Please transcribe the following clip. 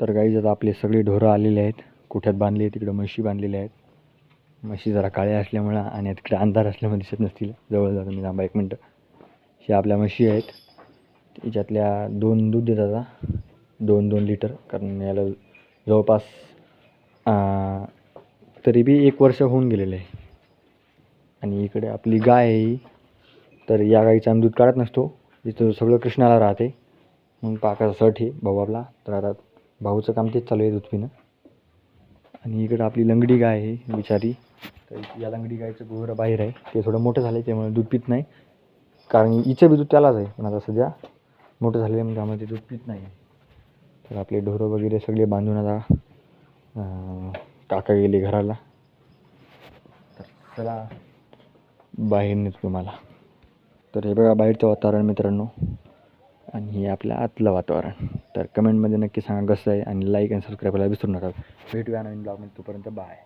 तर गाईज आता आपले सगळे ढोरं आलेले आहेत. कुठ्यात बांधले तिकडं म्हशी बांधलेल्या आहेत. म्हशी जरा काळ्या असल्यामुळं आणि तिकडे अंधार असल्यामुळे दिसत नसतील. जवळ जातो मी थांबा एक मिनटं. हे आपल्या म्हशी आहेत. त्याच्यातल्या दोन दूध देतात आता. दोन दोन लिटर कारण याला जवळपास तरी बी एक वर्ष होऊन गेलेलं आहे. आणि इकडे आपली गाय आहे तर या गाईचं आम्ही दूध काढत नसतो. इथं सगळं कृष्णाला राहते. मग पाकाचा सट आहे भाऊ आपला. तर आता भाऊचं काम तेच चालू आहे दूध पिणं आणि इकडं आपली लंगडी गाय आहे बिचारी. तर या लंगडी गायचं गोहरं बाहेर आहे. ते थोडं मोठं झालं आहे त्यामुळे दूध पित नाही. कारण हिचं बी दूध त्यालाच आहे पण आता सध्या मोठं झालेलं आहे आम्हाला ते दूध पित नाही तर आपले ढोरं वगैरे सगळे बांधून आता काका गेले घराला. तर चला बाहेर नेतो तुम्हाला तर हे बघा बाहेरचं वातावरण मित्रांनो. आणि हे आपलं आतलं वातावरण. तर कमेंटमध्ये नक्की सांगा कसं आहे आणि लाईक आणि सबस्क्राईब करायला विसरू नका. भेटूया नवीन ब्लॉगमध्ये तोपर्यंत बाय